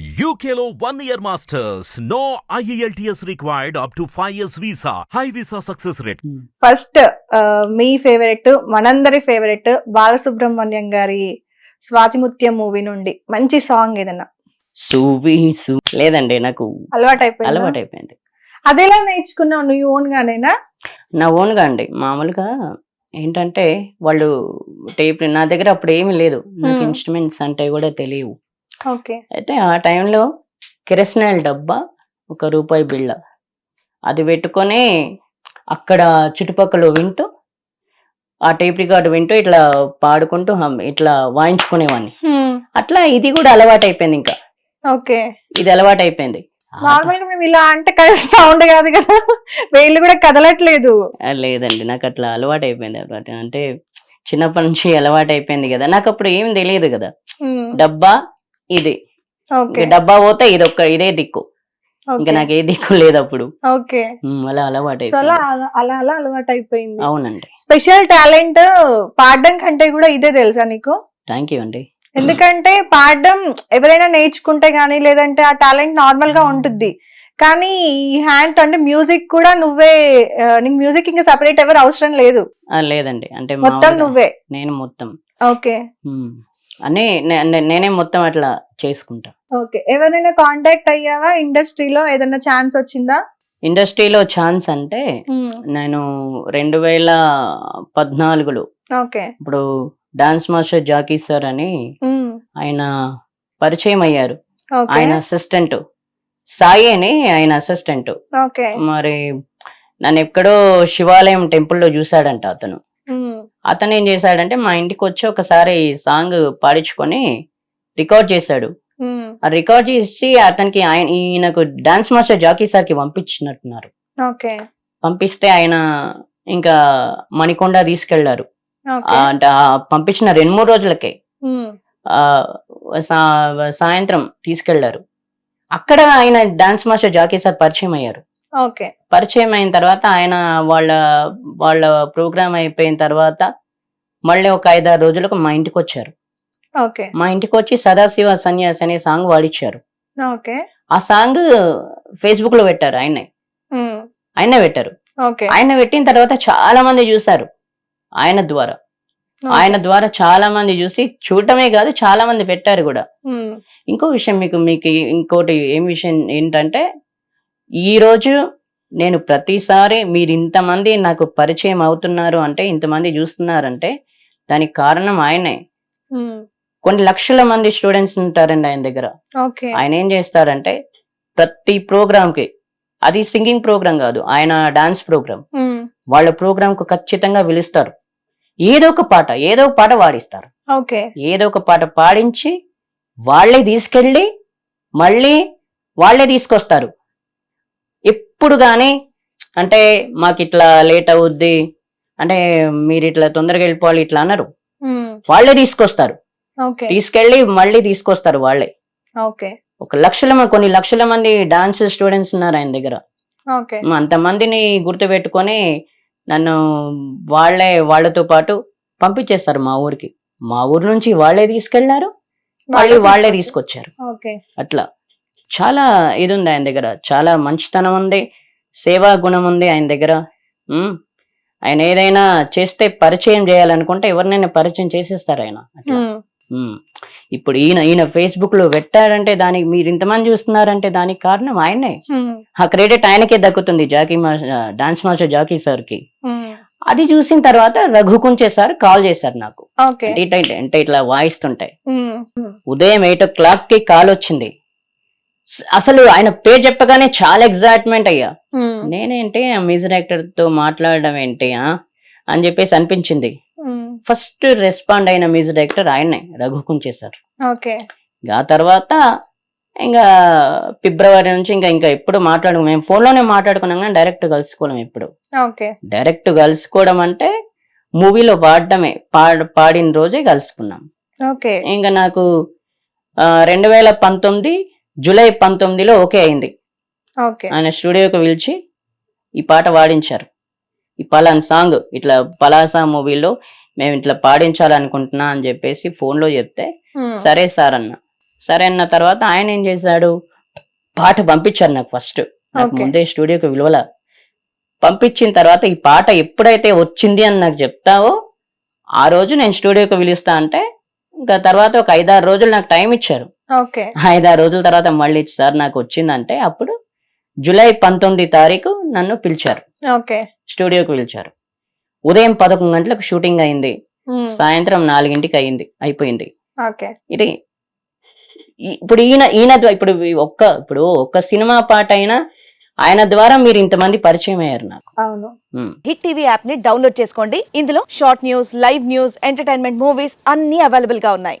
One year masters. No E IELTS required up to 5 years visa. High visa success rate. First me favourite మనందరి favourite Balasubrahmanyam గారి Swathimuthyam movie నుండి. మంచి song ఏదన్నా? సూవి సు లేదండి నాకు అలవాటు అయిపోయింది అలవాటు అయిపోయింది అదెలా నేర్చుకున్నావు నువ్వు ఓన్ గానేనా? నా ఓన్గా అండి. మామూలుగా ఏంటంటే వాళ్ళు టేప్ నా దగ్గర అప్పుడు ఏమీ లేదు. నాకు Hmm. ఇన్స్ట్రుమెంట్స్ అంటే కూడా తెలియవు. అయితే ఆ టైంలో కిరసనాయిల్ డబ్బా ఒక రూపాయి బిళ్ళ. అది పెట్టుకొని అక్కడ చుట్టుపక్కల వింటూ ఆ టేప్ రికార్డు వింటూ ఇట్లా పాడుకుంటూ ఇట్లా వాయించుకునేవాడిని అట్లా ఇది కూడా అలవాటు అయిపోయింది ఇంకా. ఓకే. ఇది అలవాటు అయిపోయింది నార్మల్గా మేము ఇలా అంటే సౌండ్ కాదు కదా. వేళ్ళు కూడా కదలట్లేదు. లేదండి నాకు అట్లా అలవాటు అయిపోయింది అలవాటు అంటే చిన్నప్పటి నుంచి అలవాటు అయిపోయింది కదా. నాకు అప్పుడు ఏం తెలియదు కదా. డబ్బా ఇది. డబ్బా పోతే ఇది ఒక్క ఇదే దిక్కు. ఇంకా నాకు ఏ దిక్కు లేదు అప్పుడు. ఓకే. అలా అలవాటు అలా అలా- అలా అలా అలవాటు అయిపోయింది అవునండి. స్పెషల్ టాలెంట్ పాడడం కంటే కూడా ఇదే తెలుసా నీకు? థ్యాంక్ యూ అండి. ఎందుకంటే పాడడం ఎవరైనా నేర్చుకుంటే గానీ లేదంటే ఆ టాలెంట్ నార్మల్గా ఉంటుంది. కానీ ఈ హ్యాండ్ అంటే మ్యూజిక్ కూడా నువ్వే నీకు మ్యూజిక్ ఇంకా సపరేట్ ఎవరు అవసరం లేదు. లేదండి. అంటే మొత్తం నువ్వే. నేను మొత్తం. ఓకే. ఉమ్, అన్నీ నే- నే- నేనే మొత్తం అట్లా చేసుకుంటా. ఓకే. ఎవరైనా కాంటాక్ట్ అయ్యావా ఇండస్ట్రీలో? ఏదైనా ఛాన్స్ వచ్చిందా? ఇండస్ట్రీలో ఛాన్స్ అంటే నేను రెండు వేల పద్నాలుగులో ఓకే. ఇప్పుడు డాన్స్ మాస్టర్ జాకీ సార్ అని ఆయన పరిచయం అయ్యారు. ఆయన అసిస్టెంట్ సాయి అని ఆయన అసిస్టెంట్ ఓకే. మరి నన్ను ఎక్కడో శివాలయం టెంపుల్లో చూశాడంట అతను. అతను ఏం చేశాడంటే మా ఇంటికి వచ్చి ఒకసారి సాంగ్ పాడించుకొని రికార్డ్ చేశాడు. ఆ రికార్డ్ చేసి అతనికి ఆయన ఈయనకు డాన్స్ మాస్టర్ జాకీ సార్కి పంపించినట్టున్నారు. ఓకే. పంపిస్తే ఆయన ఇంకా మణికొండ తీసుకెళ్ళారు. అంటే పంపించిన రెండు మూడు రోజులకే. సాయంత్రం తీసుకెళ్ళారు. అక్కడ ఆయన డాన్స్ మాస్టర్ జాకీ సార్ పరిచయం అయ్యారు. పరిచయం అయిన తర్వాత ఆయన వాళ్ళ వాళ్ళ ప్రోగ్రామ్ అయిపోయిన తర్వాత మళ్ళీ ఒక ఐదారు రోజులకు మా ఇంటికి వచ్చారు ఓకే. మా ఇంటికి వచ్చి సదాశివ సన్యాస్ అనే సాంగ్ వాడిచ్చారు. ఓకే. ఆ సాంగ్ ఫేస్బుక్లో పెట్టారు ఆయనే ఆయనే పెట్టారు. ఆయన పెట్టిన తర్వాత చాలా మంది చూశారు ఆయన ద్వారా. ఆయన ద్వారా చాలా మంది చూసి చూడటమే కాదు చాలా మంది పెట్టారు కూడా. ఇంకో విషయం మీకు మీకు ఇంకోటి ఏం విషయం ఏంటంటే ఈ రోజు నేను ప్రతిసారి మీరు ఇంతమంది నాకు పరిచయం అవుతున్నారు అంటే ఇంతమంది చూస్తున్నారంటే దానికి కారణం ఆయనే. కొన్ని లక్షల మంది స్టూడెంట్స్ ఉంటారండి ఆయన దగ్గర. ఓకే. ఆయన ఏం చేస్తారంటే ప్రతి ప్రోగ్రామ్కి అది సింగింగ్ ప్రోగ్రామ్ కాదు ఆయన డాన్స్ ప్రోగ్రామ్ వాళ్ళ ప్రోగ్రామ్కు ఖచ్చితంగా పిలుస్తారు. ఏదో ఒక పాట ఏదో ఒక పాట వాడిస్తారు ఓకే. ఏదో ఒక పాట పాడించి వాళ్ళే తీసుకెళ్ళి మళ్ళీ వాళ్ళే తీసుకొస్తారు. ఎప్పుడు కానీ అంటే మాకు ఇట్లా లేట్ అవుద్ది అంటే మీరు ఇట్లా తొందరగా వెళ్ళిపోవాలి ఇట్లా అన్నారు. వాళ్ళే తీసుకొస్తారు. ఓకే. తీసుకెళ్ళి మళ్ళీ తీసుకొస్తారు వాళ్ళే. ఓకే. ఒక లక్షల కొన్ని లక్షల మంది డాన్స్ స్టూడెంట్స్ ఉన్నారు ఆయన దగ్గర. ఓకే. అంతమందిని గుర్తుపెట్టుకొని నన్ను వాళ్ళే వాళ్ళతో పాటు పంపించేస్తారు మా ఊరికి. మా ఊరు నుంచి వాళ్ళే తీసుకెళ్ళారు. మళ్ళీ వాళ్ళే తీసుకొచ్చారు. ఓకే. అట్లా. చాలా ఇది ఉంది ఆయన దగ్గర. చాలా మంచితనం ఉంది సేవా గుణం ఉంది ఆయన దగ్గర. ఆయన ఏదైనా చేస్తే పరిచయం చేయాలనుకుంటే ఎవరినైనా పరిచయం చేసేస్తారు ఆయన. ఇప్పుడు ఈయన ఈయన ఫేస్బుక్లో పెట్టారంటే దానికి మీరు ఇంతమంది చూస్తున్నారంటే దానికి కారణం ఆయనే ఆ క్రెడిట్ ఆయనకే దక్కుతుంది Jackie master dance master Jackie సార్కి అది చూసిన తర్వాత రఘు కుంచే సార్ కాల్ చేశారు నాకు. అంటే ఇట్లా- వాయిస్తుంటాయి ఉదయం ఎయిట్ ఓ క్లాక్కి కాల్ వచ్చింది. అసలు ఆయన పేరు చెప్పగానే చాలా ఎగ్జైట్మెంట్ అయ్యా. నేనేంటి ఆ మ్యూజిక్ డైరెక్టర్తో మాట్లాడడం ఏంటి? అని చెప్పేసి అనిపించింది. ఫస్ట్ రెస్పాండ్ అయిన మ్యూజిక్ డైరెక్టర్ ఆయనే రఘు కుంచే సార్ ఓకే. ఇంకా ఆ తర్వాత ఇంకా ఫిబ్రవరి నుంచి ఇంకా ఇంకా ఎప్పుడు మాట్లాడు మేము phone లోనే మాట్లాడుకున్నాం కానీ డైరెక్ట్ కలుసుకోవడం ఎప్పుడు. ఓకే. డైరెక్ట్ కలుసుకోవడం అంటే మూవీలో పాడడమే పాడ పాడిన రోజే కలుసుకున్నాం. ఓకే. ఇంకా నాకు రెండు వేల పంతొమ్మిది జూలై పంతొమ్మిదిలో ఓకే అయింది. ఓకే. ఆయన స్టూడియోకి పిలిచి ఈ పాట పాడించారు. ఈ పలాన్ సాంగ్ ఇట్లా పలాసా మూవీలో మేము ఇట్లా పాడించాలనుకుంటున్నా అని చెప్పేసి phone లో చెప్తే సరే సార్ అన్న. సరే అన్న తర్వాత ఆయన ఏం చేశాడు? పాట పంపించారు నాకు ఫస్ట్. నాకు. ముందే స్టూడియోకి విలువల పంపించిన తర్వాత ఈ పాట ఎప్పుడైతే వచ్చింది అని నాకు చెప్తావో ఆ రోజు నేను స్టూడియోకి పిలుస్తా అంటే ఇంకా తర్వాత ఒక ఐదారు రోజులు నాకు టైం ఇచ్చారు. ఓకే. ఐదారు రోజుల తర్వాత మళ్ళీ సార్ నాకు వచ్చిందంటే అప్పుడు జూలై పంతొమ్మిది తారీఖు నన్ను పిలిచారు. ఓకే. స్టూడియోకి పిలిచారు. ఉదయం పదకొండు గంటలకు షూటింగ్ అయింది. సాయంత్రం నాలుగింటికి అయింది అయిపోయింది. ఓకే. ఇది ఇప్పుడు ఈయన ఈయన ఇప్పుడు ఒక్క ఇప్పుడు ఒక్క సినిమా పాట అయినా ఆయన ద్వారా మీరు ఇంతమంది పరిచయం అయ్యారు నాకు. అవును. హిట్ టీవీ యాప్ని డౌన్లోడ్ చేసుకోండి. ఇందులో short news live news entertainment movies అన్ని అవైలబుల్గా ఉన్నాయి.